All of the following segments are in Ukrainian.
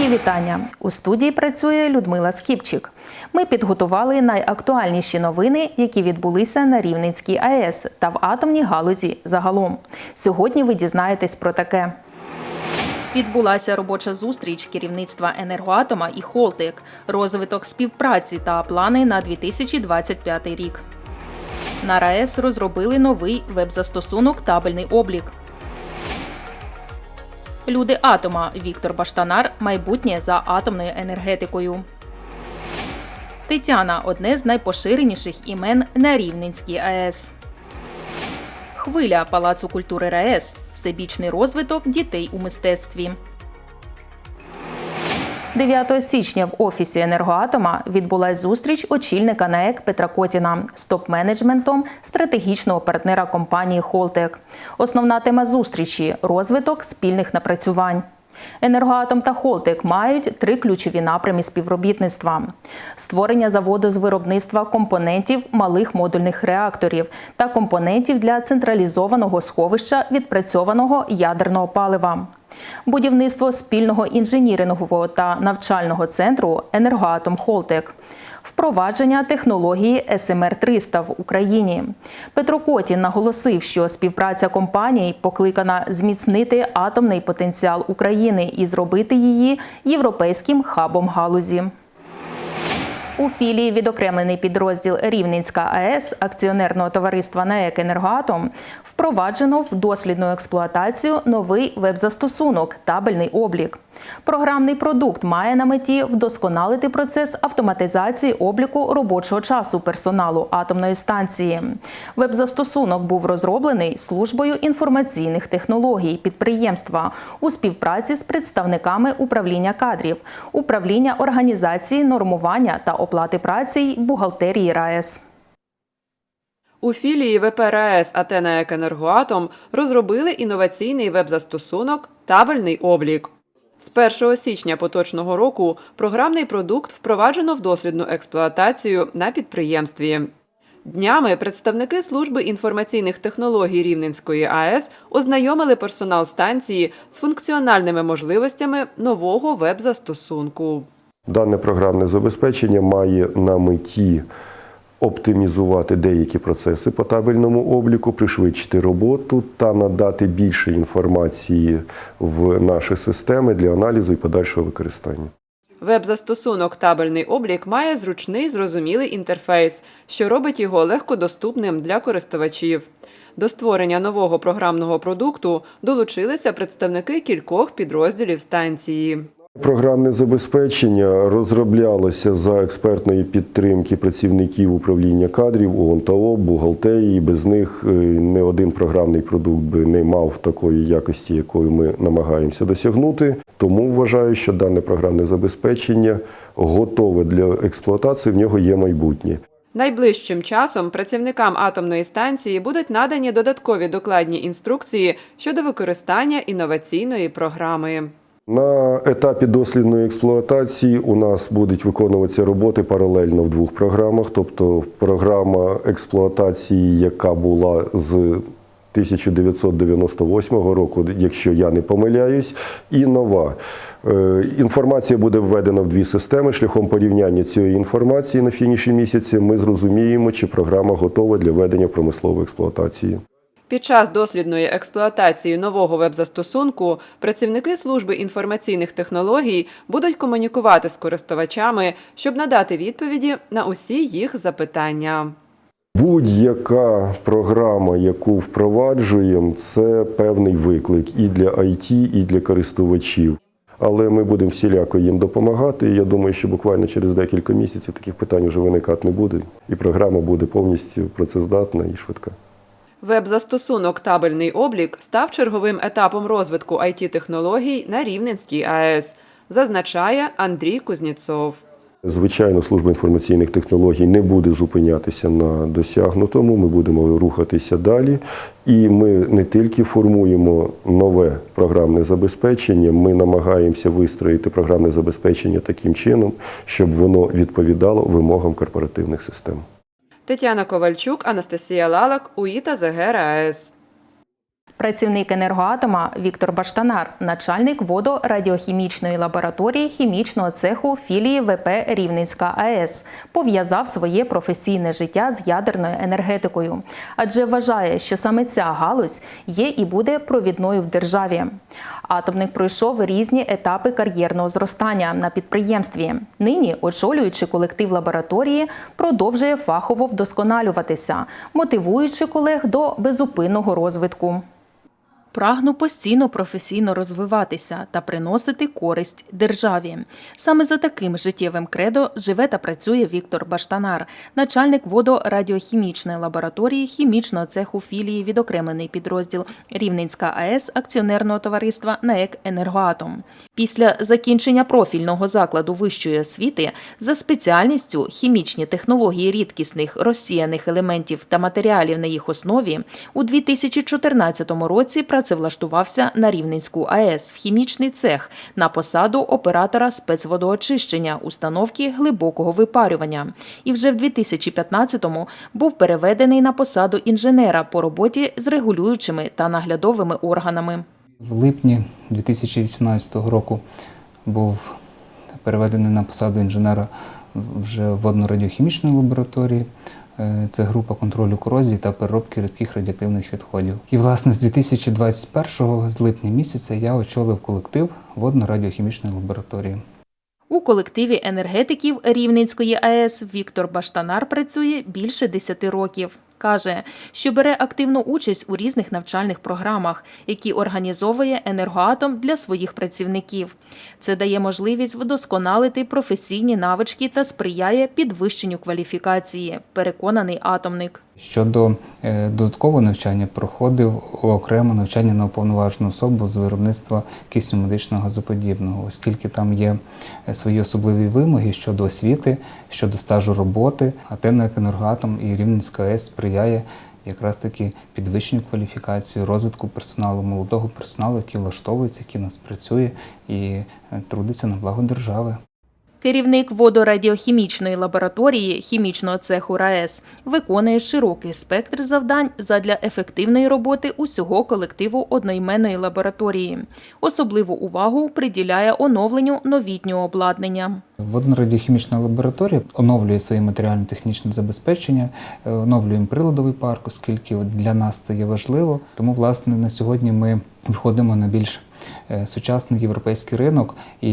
Мої вітання у студії. Працює Людмила Скіпчик. Ми підготували найактуальніші новини, які відбулися на Рівненській АЕС та в атомній галузі загалом. Сьогодні ви дізнаєтесь про таке. Відбулася робоча зустріч керівництва енергоатома і Холтек, розвиток співпраці та плани на 2025 рік. На РаЕС розробили новий веб-застосунок Табельний облік. Люди атома Віктор Баштанар майбутнє за атомною енергетикою. Тетяна одне з найпоширеніших імен на Рівненській АЕС. Хвиля Палацу культури РаЕС. Всебічний розвиток дітей у мистецтві. 9 січня в офісі енергоатома відбулась зустріч очільника НАЕК Петра Котіна з топ-менеджментом стратегічного партнера компанії Холтек. Основна тема зустрічі розвиток спільних напрацювань. Енергоатом та Холтек мають три ключові напрямі співробітництва: створення заводу з виробництва компонентів малих модульних реакторів та компонентів для централізованого сховища відпрацьованого ядерного палива. Будівництво спільного інженірингового та навчального центру Енергоатом Холтек. Впровадження технології СМР-300 в Україні. Петро Котін наголосив, що співпраця компаній покликана зміцнити атомний потенціал України і зробити її європейським хабом галузі. У філії відокремлений підрозділ Рівненська АЕС акціонерного товариства НАЕК «Енергоатом» впроваджено в дослідну експлуатацію новий веб-застосунок Табельний облік. Програмний продукт має на меті вдосконалити процес автоматизації обліку робочого часу персоналу атомної станції. Веб-застосунок був розроблений службою інформаційних технологій підприємства у співпраці з представниками управління кадрів, управління організації нормування та оплати праці й бухгалтерії РаЕС. У філії ВП РаЕС Атена Екенергоатом розробили інноваційний веб-застосунок Табельний облік. З 1 січня поточного року програмний продукт впроваджено в дослідну експлуатацію на підприємстві. Днями представники служби інформаційних технологій Рівненської АЕС ознайомили персонал станції з функціональними можливостями нового веб-застосунку. Дане програмне забезпечення має на меті оптимізувати деякі процеси по табельному обліку, пришвидшити роботу та надати більше інформації в наші системи для аналізу і подальшого використання. Веб-застосунок Табельний облік має зручний зрозумілий інтерфейс, що робить його легкодоступним для користувачів. До створення нового програмного продукту долучилися представники кількох підрозділів станції. Програмне забезпечення розроблялося за експертної підтримки працівників управління кадрів, ООН та ОБ, бухгалтерії. Без них е, не один програмний продукт би не мав такої якості, якою ми намагаємося досягнути. Тому вважаю, що дане програмне забезпечення готове для експлуатації, в нього є майбутнє. Найближчим часом працівникам атомної станції будуть надані додаткові докладні інструкції щодо використання інноваційної програми. На етапі дослідної експлуатації у нас будуть виконуватися роботи паралельно в двох програмах. Тобто програма експлуатації, яка була з 1998 року, якщо я не помиляюсь, і нова. Е, Інформація буде введена в дві системи. Шляхом порівняння цієї інформації на фініші місяці ми зрозуміємо, чи програма готова для введення в промислову експлуатацію. Під час дослідної експлуатації нового веб-застосунку працівники служби інформаційних технологій будуть комунікувати з користувачами, щоб надати відповіді на усі їх запитання. Будь-яка програма, яку впроваджуємо, це певний виклик і для IT, і для користувачів. Але ми будемо всіляко їм допомагати. Я думаю, що буквально через декілька місяців таких питань вже виникати не буде, і програма буде повністю працездатна і швидка. Веб-застосунок Табельний облік став черговим етапом розвитку it технологій на Рівненській АЕС, зазначає Андрій Кузнєцов. Звичайно, служба інформаційних технологій не буде зупинятися на досягнутому. Ми будемо рухатися далі. І ми не тільки формуємо нове програмне забезпечення, ми намагаємося вистроїти програмне забезпечення таким чином, щоб воно відповідало вимогам корпоративних систем. Тетяна Ковальчук, Анастасія Лалак, УІТА ЗГР АЕС. Працівник енергоатома Віктор Баштанар, начальник водорадіохімічної лабораторії хімічного цеху філії ВП Рівненська АЕС, пов'язав своє професійне життя з ядерною енергетикою, адже вважає, що саме ця галузь є і буде провідною в державі. Атомник пройшов різні етапи кар'єрного зростання на підприємстві. Нині, очолюючи колектив лабораторії, продовжує фахово вдосконалюватися, мотивуючи колег до безупинного розвитку. Прагну постійно професійно розвиватися та приносити користь державі. Саме за таким життєвим кредо живе та працює Віктор Баштанар, начальник водорадіохімічної лабораторії хімічного цеху філії відокремлений підрозділ Рівненська АЕС акціонерного товариства НАЕК Енергоатом. Після закінчення профільного закладу вищої освіти за спеціальністю хімічні технології рідкісних розсіяних елементів та матеріалів на їх основі у 2014 році працевлаштувався на Рівненську АЕС в хімічний цех на посаду оператора спецводоочищення установки глибокого випарювання. І вже в 2015-му був переведений на посаду інженера по роботі з регулюючими та наглядовими органами. В липні 2018 року був переведений на посаду інженера вже водно-радіохімічної лабораторії. Е, Це група контролю корозії та переробки рідких радіоактивних відходів. І, власне, з 2021-го, з липня місяця, я очолив колектив водно-радіохімічної лабораторії. У колективі енергетиків Рівненської АЕС Віктор Баштанар працює більше 10 років. Каже, що бере активну участь у різних навчальних програмах, які організовує енергоатом для своїх працівників. Це дає можливість вдосконалити професійні навички та сприяє підвищенню кваліфікації. Переконаний атомник. Щодо е, додаткового навчання, проходив окремо навчання на уповноважену особу з виробництва кисню медичного газоподібного, оскільки там є е, свої особливі вимоги щодо освіти, щодо стажу роботи. А ТЕНЕК «Енергоатом» і Рівненська АЕС сприяє якраз таки підвищенню кваліфікації, розвитку персоналу, молодого персоналу, який влаштовується, який у нас працює і е, трудиться на благо держави. Керівник водорадіохімічної лабораторії хімічного цеху РаЕС виконує широкий спектр завдань задля ефективної роботи усього колективу одноіменної лабораторії. Особливу увагу приділяє оновленню новітнього обладнання. Водно-радіохімічна лабораторія оновлює своє матеріально-технічне забезпечення, е, оновлюємо приладовий парк, оскільки для нас це є важливо. Тому, власне, на сьогодні ми виходимо на більш е, сучасний європейський ринок, і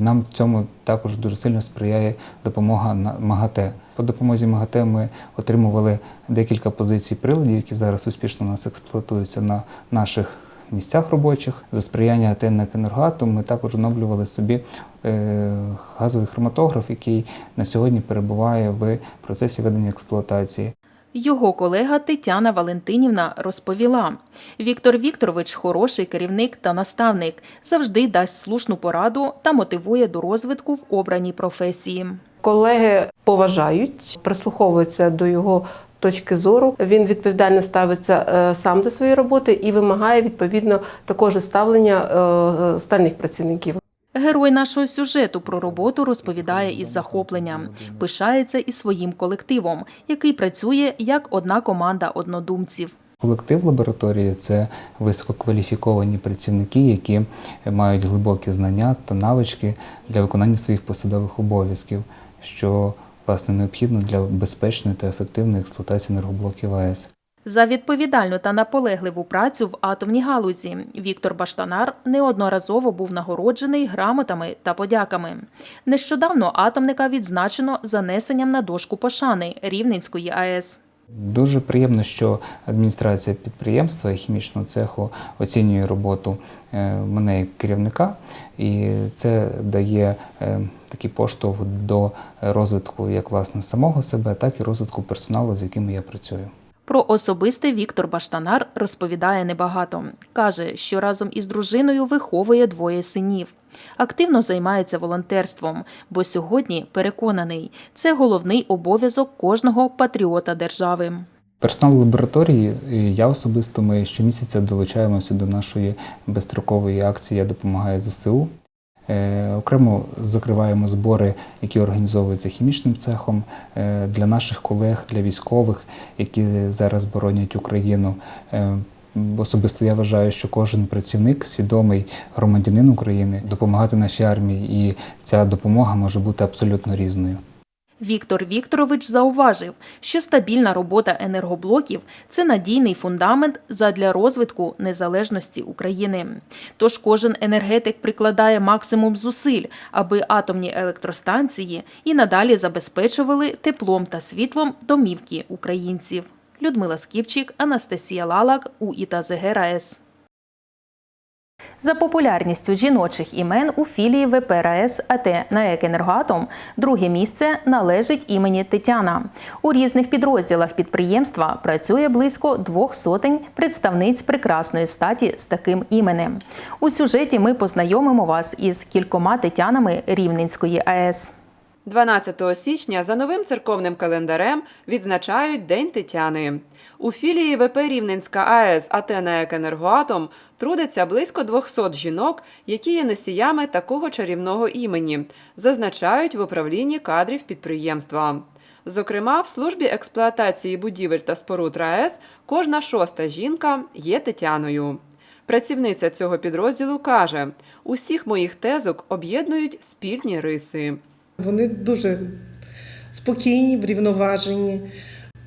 нам в цьому також дуже сильно сприяє допомога на МАГАТЕ. По допомозі МАГАТЕ ми отримували декілька позицій приладів, які зараз успішно у нас експлуатуються на наших місцях робочих. За сприяння ТЕНЕК «Енергоатом» ми також оновлювали собі е, газовий хроматограф, який на сьогодні перебуває в процесі ведення експлуатації. Його колега Тетяна Валентинівна розповіла: Віктор Вікторович хороший керівник та наставник, завжди дасть слушну пораду та мотивує до розвитку в обраній професії. Колеги поважають, прислуховуються до його точки зору. Він відповідально ставиться е, сам до своєї роботи і вимагає відповідно також ставлення е, е, стальних працівників. Герой нашого сюжету про роботу розповідає із захопленням, пишається і своїм колективом, який працює як одна команда однодумців. Колектив лабораторії це висококваліфіковані працівники, які мають глибокі знання та навички для виконання своїх посадових обов'язків, що власне необхідно для безпечної та ефективної експлуатації енергоблоків АЕС. За відповідальну та наполегливу працю в атомній галузі Віктор Баштанар неодноразово був нагороджений грамотами та подяками. Нещодавно атомника відзначено занесенням на дошку пошани Рівненської АЕС. Дуже приємно, що адміністрація підприємства і хімічного цеху оцінює роботу е, мене як керівника, і це дає е, такий поштовх до розвитку як власне самого себе, так і розвитку персоналу, з яким я працюю. Про особисте Віктор Баштанар розповідає небагато. Каже, що разом із дружиною виховує двоє синів. Активно займається волонтерством, бо сьогодні переконаний, це головний обов'язок кожного патріота держави. Персонал лабораторії, я особисто ми щомісяця долучаємося до нашої безстрокової акції Я допомагаю ЗСУ. Е, Окремо закриваємо збори, які організовуються хімічним цехом е, для наших колег, для військових, які зараз боронять Україну. Е, Особисто я вважаю, що кожен працівник, свідомий громадянин України, допомагати нашій армії, і ця допомога може бути абсолютно різною. Віктор Вікторович зауважив, що стабільна робота енергоблоків це надійний фундамент задля розвитку незалежності України. Тож кожен енергетик прикладає максимум зусиль, аби атомні електростанції і надалі забезпечували теплом та світлом домівки українців. Людмила Скіпчик, Анастасія Лалак, УІТА ЗГРАЕС. За популярністю жіночих імен у філії ВПРС АТ НАЕК «Енергоатом» друге місце належить імені Тетяна. У різних підрозділах підприємства працює близько двох сотень представниць прекрасної статі з таким іменем. У сюжеті ми познайомимо вас із кількома Тетянами Рівненської АЕС. 12 січня за новим церковним календарем відзначають День Тетяни. У філії ВП Рівненська АЕС АТ «НАЕК «Енергоатом» трудиться близько 200 жінок, які є носіями такого чарівного імені, зазначають в управлінні кадрів підприємства. Зокрема, в службі експлуатації будівель та споруд РаЕС кожна шоста жінка є Тетяною. Працівниця цього підрозділу каже: усіх моїх тезок об'єднують спільні риси. Вони дуже спокійні, врівноважені,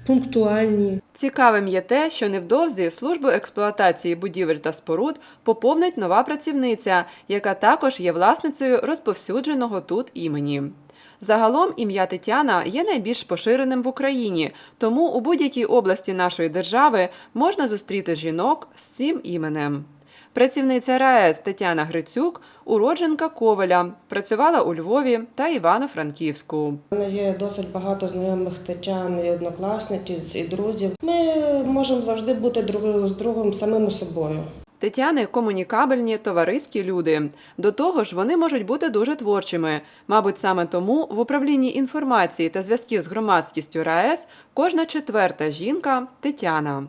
пунктуальні. Цікавим є те, що невдовзі службу експлуатації будівель та споруд поповнить нова працівниця, яка також є власницею розповсюдженого тут імені. Загалом ім'я Тетяна є найбільш поширеним в Україні, тому у будь-якій області нашої держави можна зустріти жінок з цим іменем. Працівниця РаЕС Тетяна Грицюк, уродженка Ковеля, працювала у Львові та Івано-Франківську. У мене є досить багато знайомих Тетян і однокласниць і друзів. Ми можемо завжди бути друг з другом самими собою. Тетяни комунікабельні, товариські люди. До того ж, вони можуть бути дуже творчими. Мабуть, саме тому в управлінні інформації та зв'язків з громадськістю РаЕС кожна четверта жінка Тетяна.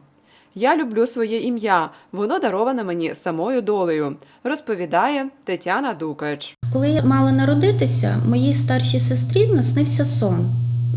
Я люблю своє ім'я, воно дароване мені самою долею, розповідає Тетяна Дукач. Коли я мала народитися, моїй старшій сестрі наснився сон.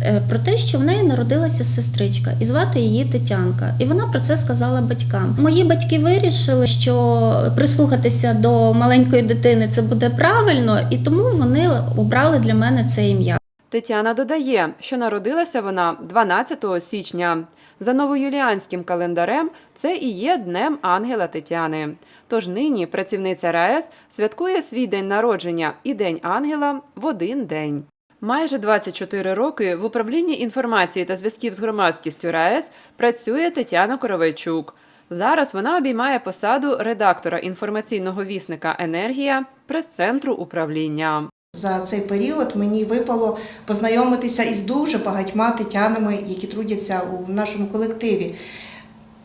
е, Про те, що в неї народилася сестричка, і звати її Тетянка. І вона про це сказала батькам. Мої батьки вирішили, що прислухатися до маленької дитини це буде правильно, і тому вони обрали для мене це ім'я. Тетяна додає, що народилася вона 12 січня. За новоюліанським календарем це і є Днем Ангела Тетяни. Тож нині працівниця РаЕС святкує свій день народження і День Ангела в один день. Майже 24 роки в управлінні інформації та зв'язків з громадськістю РаЕС працює Тетяна Коровайчук. Зараз вона обіймає посаду редактора інформаційного вісника Енергія прес-центру управління. За цей період мені випало познайомитися із дуже багатьма тетянами, які трудяться у нашому колективі.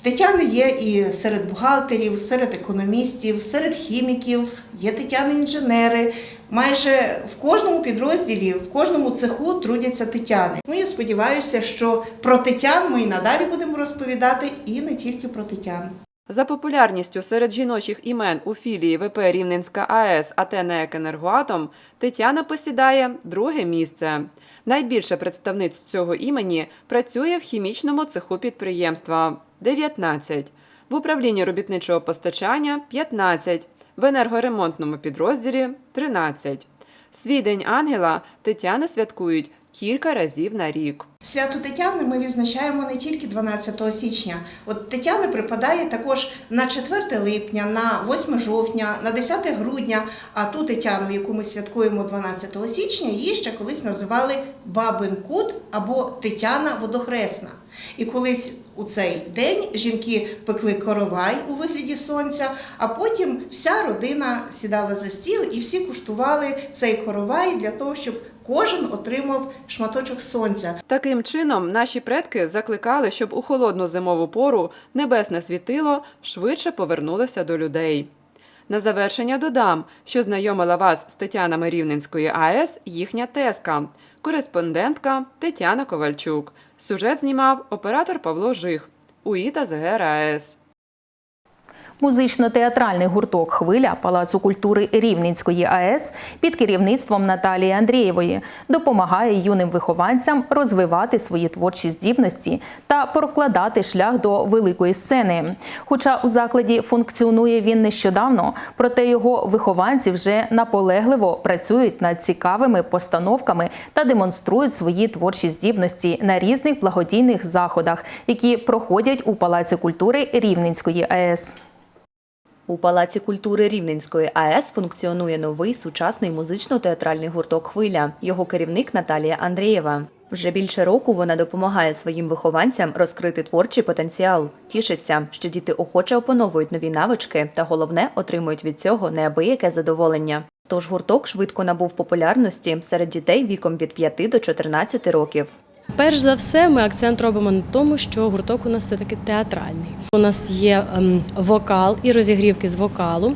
Тетяни є і серед бухгалтерів, серед економістів, серед хіміків, є тетяни-інженери. Майже в кожному підрозділі, в кожному цеху трудяться тетяни. Ну, я сподіваюся, що про тетян ми і надалі будемо розповідати, і не тільки про тетян. За популярністю серед жіночих імен у філії ВП Рівненська АЕС АТ «НЕК Енергоатом» Тетяна посідає друге місце. Найбільше представниць цього імені працює в хімічному цеху підприємства – 19, в управлінні робітничого постачання – 15, в енергоремонтному підрозділі – 13. Свій День Ангела Тетяни святкують кілька разів на рік. Свято Тетяни ми відзначаємо не тільки 12 січня. От Тетяна припадає також на 4 липня, на 8 жовтня, на 10 грудня. А ту Тетяну, яку ми святкуємо 12 січня, її ще колись називали Бабин Кут або Тетяна Водохресна. І колись у цей день жінки пекли коровай у вигляді сонця, а потім вся родина сідала за стіл і всі куштували цей коровай для того, щоб кожен отримав шматочок сонця. Таким чином, наші предки закликали, щоб у холодну зимову пору небесне світило швидше повернулося до людей. На завершення додам, що знайомила вас з Тетянами Рівненської АЕС їхня тезка, кореспондентка Тетяна Ковальчук. Сюжет знімав оператор Павло Жих. УІТА АЕС. Музично-театральний гурток Хвиля Палацу культури Рівненської АЕС під керівництвом Наталії Андрієвої допомагає юним вихованцям розвивати свої творчі здібності та прокладати шлях до великої сцени. Хоча у закладі функціонує він нещодавно, проте його вихованці вже наполегливо працюють над цікавими постановками та демонструють свої творчі здібності на різних благодійних заходах, які проходять у Палаці культури Рівненської АЕС. У Палаці культури Рівненської АЕС функціонує новий сучасний музично-театральний гурток Хвиля. Його керівник Наталія Андрієва. Вже більше року вона допомагає своїм вихованцям розкрити творчий потенціал. Тішиться, що діти охоче опановують нові навички та головне отримують від цього неабияке задоволення. Тож гурток швидко набув популярності серед дітей віком від 5 до 14 років. Перш за все, ми акцент робимо на тому, що гурток у нас все таки театральний. У нас є ем, вокал і розігрівки з вокалу.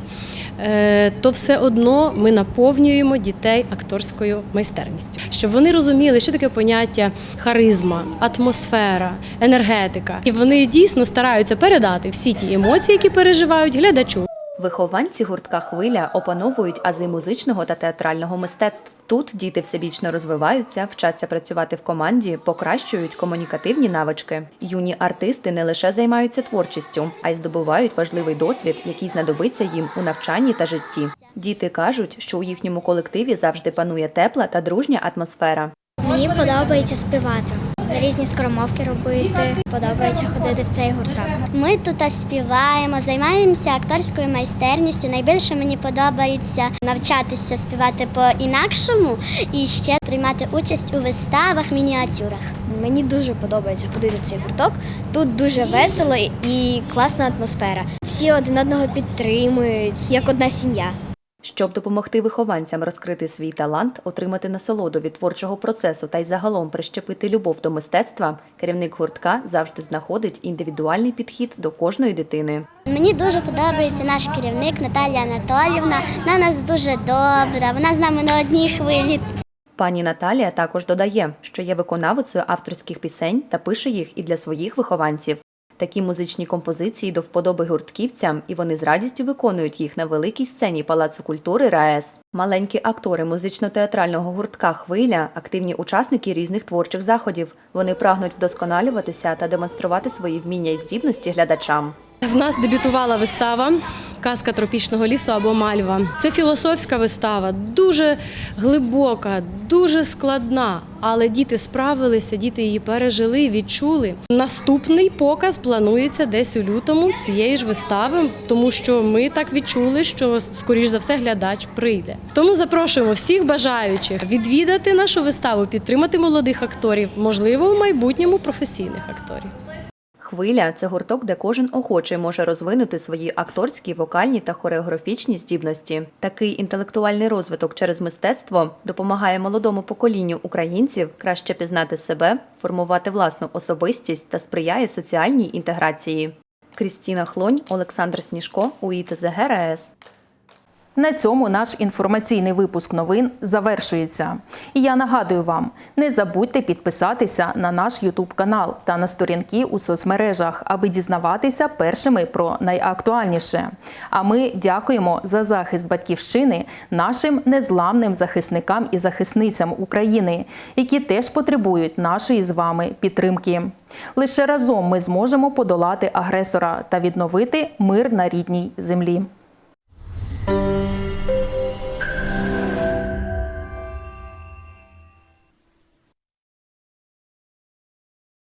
Е, то все одно ми наповнюємо дітей акторською майстерністю, щоб вони розуміли, що таке поняття харизма, атмосфера, енергетика. І вони дійсно стараються передати всі ті емоції, які переживають глядачу. Вихованці гуртка Хвиля опановують ази музичного та театрального мистецтв. Тут діти всебічно розвиваються, вчаться працювати в команді, покращують комунікативні навички. Юні артисти не лише займаються творчістю, а й здобувають важливий досвід, який знадобиться їм у навчанні та житті. Діти кажуть, що у їхньому колективі завжди панує тепла та дружня атмосфера. Мені подобається співати, різні скоромовки робити. Подобається ходити в цей гурток. Ми тут співаємо, займаємося акторською майстерністю. Найбільше мені подобається навчатися співати по-інакшому і ще приймати участь у виставах, мініатюрах. Мені дуже подобається ходити в цей гурток. Тут дуже весело і класна атмосфера. Всі один одного підтримують, як одна сім'я. Щоб допомогти вихованцям розкрити свій талант, отримати насолоду від творчого процесу та й загалом прищепити любов до мистецтва, керівник гуртка завжди знаходить індивідуальний підхід до кожної дитини. Мені дуже подобається наш керівник Наталія Анатолівна. Вона нас дуже добра. Вона з нами на одній хвилі. Пані Наталія також додає, що є виконавицею авторських пісень та пише їх і для своїх вихованців. Такі музичні композиції до вподоби гуртківцям, і вони з радістю виконують їх на великій сцені Палацу культури РаЕС. Маленькі актори музично-театрального гуртка Хвиля активні учасники різних творчих заходів. Вони прагнуть вдосконалюватися та демонструвати свої вміння і здібності глядачам. В нас дебютувала вистава Казка тропічного лісу або Мальва. Це філософська вистава, дуже глибока, дуже складна. Але діти справилися, діти її пережили, відчули. Наступний показ планується десь у лютому цієї ж вистави, тому що ми так відчули, що скоріш за все глядач прийде. Тому запрошуємо всіх бажаючих відвідати нашу виставу, підтримати молодих акторів, можливо, в майбутньому професійних акторів. Хвиля це гурток, де кожен охочий може розвинути свої акторські, вокальні та хореографічні здібності. Такий інтелектуальний розвиток через мистецтво допомагає молодому поколінню українців краще пізнати себе, формувати власну особистість та сприяє соціальній інтеграції. Крістіна Хлонь, Олександр Сніжко, УІТЗГ РаЕС. На цьому наш інформаційний випуск новин завершується. І я нагадую вам: не забудьте підписатися на наш Ютуб канал та на сторінки у соцмережах, аби дізнаватися першими про найактуальніше. А ми дякуємо за захист батьківщини нашим незламним захисникам і захисницям України, які теж потребують нашої з вами підтримки. Лише разом ми зможемо подолати агресора та відновити мир на рідній землі.